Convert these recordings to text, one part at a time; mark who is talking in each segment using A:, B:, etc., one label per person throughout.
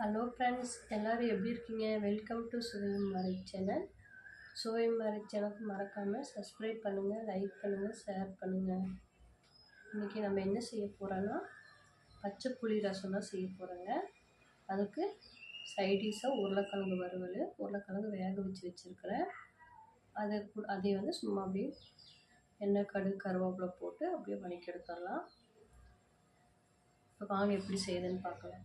A: Hello friends எல்லோரும் எப்படி இருக்கீங்க? வெல்கம் டு சுவையும் மறை சேனல் சுவையும் மறை சேனலுக்கு மறக்காமல் சப்ஸ்கிரைப் பண்ணுங்கள் லைக் பண்ணுங்கள் ஷேர் பண்ணுங்கள் இன்றைக்கி நம்ம என்ன செய்ய போகிறோன்னா பச்சை புளி ரசம் தான் செய்ய போகிறோங்க அதுக்கு சைடிஷாக உருளைக்கிழங்கு வறுவல் உருளைக்கிழங்கு வேக வச்சு வச்சுருக்கிறேன். அதை அதை வந்து சும்மா அப்படியே எண்ணெய் கடுகு கருவேப்பிலை போட்டு அப்படியே வதக்கி எடுத்துடலாம். இப்போ வாங்க எப்படி செய்யுதுன்னு பார்க்கலாம்.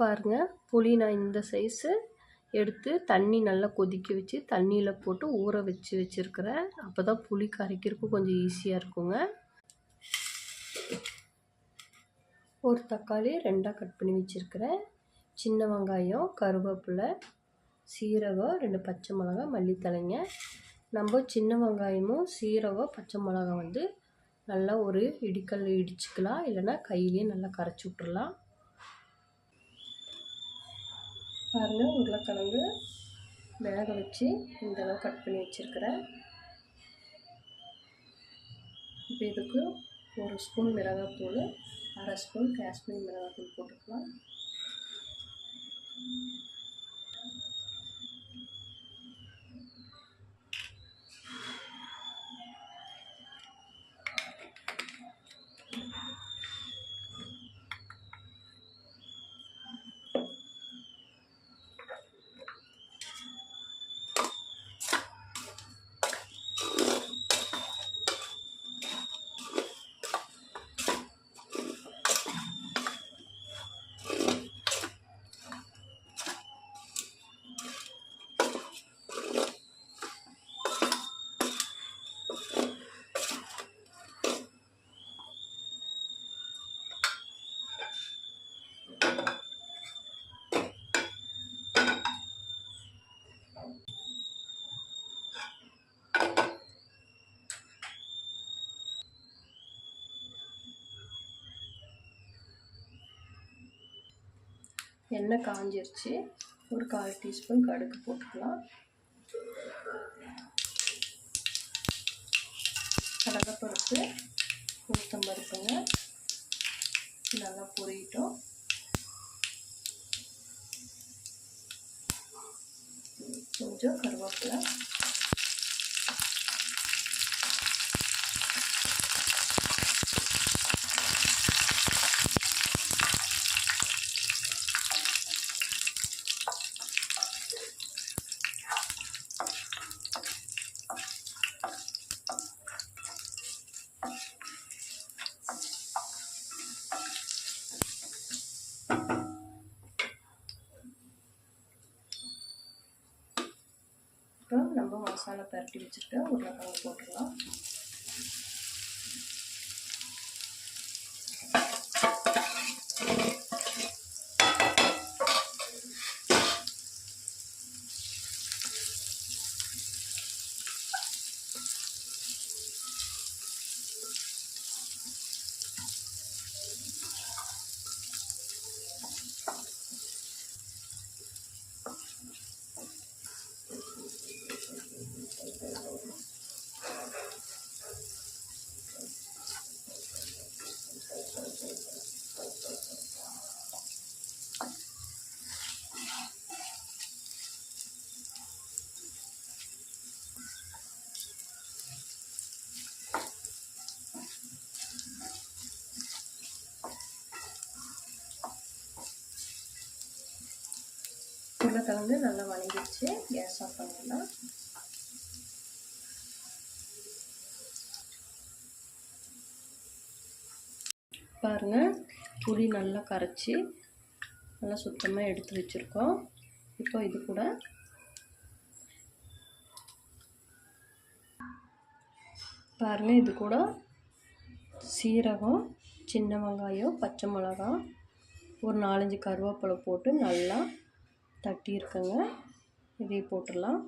A: பாருங்கள் புளி நான் இந்த சைஸு எடுத்து தண்ணி நல்லா கொதிக்க வச்சு தண்ணியில் போட்டு ஊற வச்சு வச்சுருக்கிறேன். அப்போ தான் புளி கரைக்கிறதுக்கு கொஞ்சம் ஈஸியாக இருக்குங்க. ஒரு தக்காளி ரெண்டாக கட் பண்ணி வச்சுருக்கிறேன். சின்ன வெங்காயம் கருவேப்பிலை சீரகம் ரெண்டு பச்சை மிளகாய் மல்லித்தழைங்க நம்ம சின்ன வெங்காயமும் சீரகம் பச்சை மிளகாய் வந்து நல்லா ஒரு இடிக்கல் இடிச்சுக்கலாம். இல்லைன்னா கையிலேயே நல்லா கரைச்சி விட்றலாம் பாருங்கள் உருளைக்கிழங்கு வேக வச்சு இந்த அளவு கட் பண்ணி வச்சுருக்கிறேன். இப்போ இதுக்கு ஒரு ஸ்பூன் மிளகாத்தூள் அரை ஸ்பூன் காஷ்மீர் மிளகாத்தூள் போட்டுக்கலாம். எண்ணெய் காஞ்சிருச்சு. ஒரு கால் டீஸ்பூன் கடுகு போட்டுக்கலாம். கடலைப்பருப்பு உளுத்தம் பருப்புங்க நல்லா பொரியட்டும். கொஞ்சம் கருவேப்பிலை. இப்போ நம்ம மசாலா பரட்டி வச்சுட்டு உருளைக்கிழங்கு போட்டுடலாம் உருளைக்கிழங்கு நல்லா வணங்கிடுச்சு கேஸ் ஆஃப் பண்ணிடலாம். பாருங்கள் புளி நல்லா கரைச்சி நல்லா சுத்தமாக எடுத்து வச்சுருக்கோம். இப்போ இது கூட பாருங்கள் இது கூட சீரகம் சின்ன வெங்காயம் பச்சை மிளகாய் ஒரு நாலஞ்சு கருவேப்பிலை போட்டு நல்லா தட்டியிருக்கேங்க. இதை போட்டுடலாம்.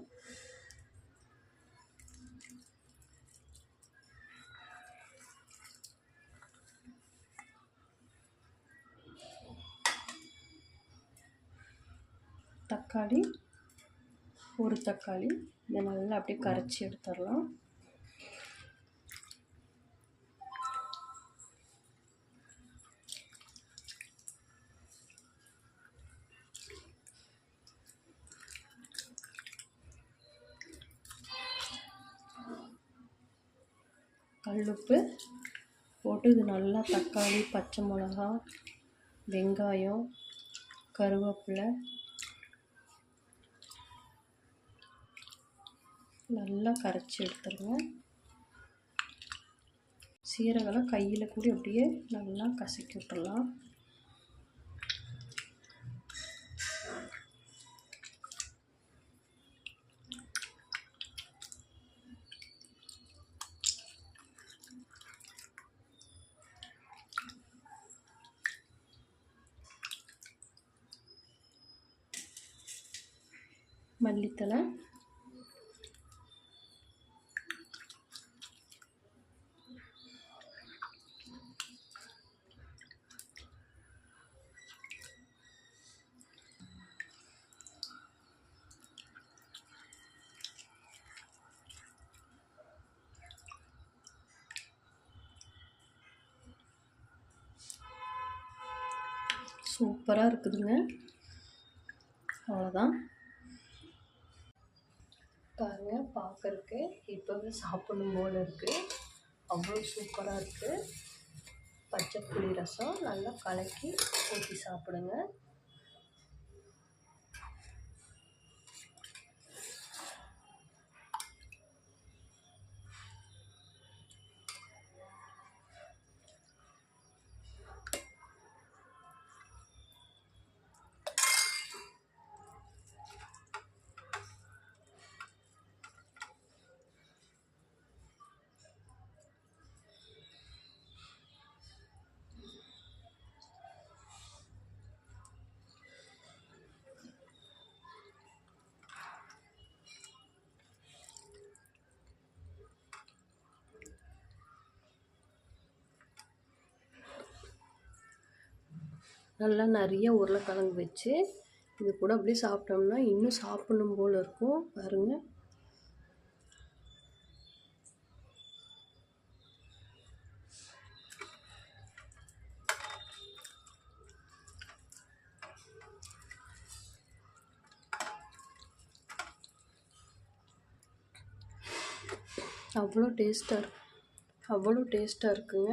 A: தக்காளி ஒரு தக்காளி. இதை நல்லா அப்படியே கரைச்சி எடுத்துடலாம். கல்லுப்பு போட்டு இது நல்லா தக்காளி பச்சை மிளகா வெங்காயம் கருவேப்பிலை நல்லா கரைச்சி எடுத்துருங்க. சீரகெல்லாம் கையில் கூட அப்படியே நல்லா கசக்கி விட்டுடலாம். மல்லித்தலை சூப்பராக இருக்குதுங்க. அவ்வளோதான் பாருங்க பார்க்குறக்கு. இப்போவே சாப்பிடணும் போல் இருக்குது அவ்வளோ சூப்பராக இருக்குது பச்சை புளி ரசம் நல்லா கலக்கி ஊற்றி சாப்பிடுங்க. நல்லா நிறைய உருளைக்கிழங்கு வச்சு இது கூட அப்படியே சாப்பிட்டோம்னா இன்னும் சாப்பிடணும் போல் இருக்கும். பாருங்கள் அவ்வளோ டேஸ்ட்டாக இருக்கு. அவ்வளோ டேஸ்ட்டாக இருக்குங்க.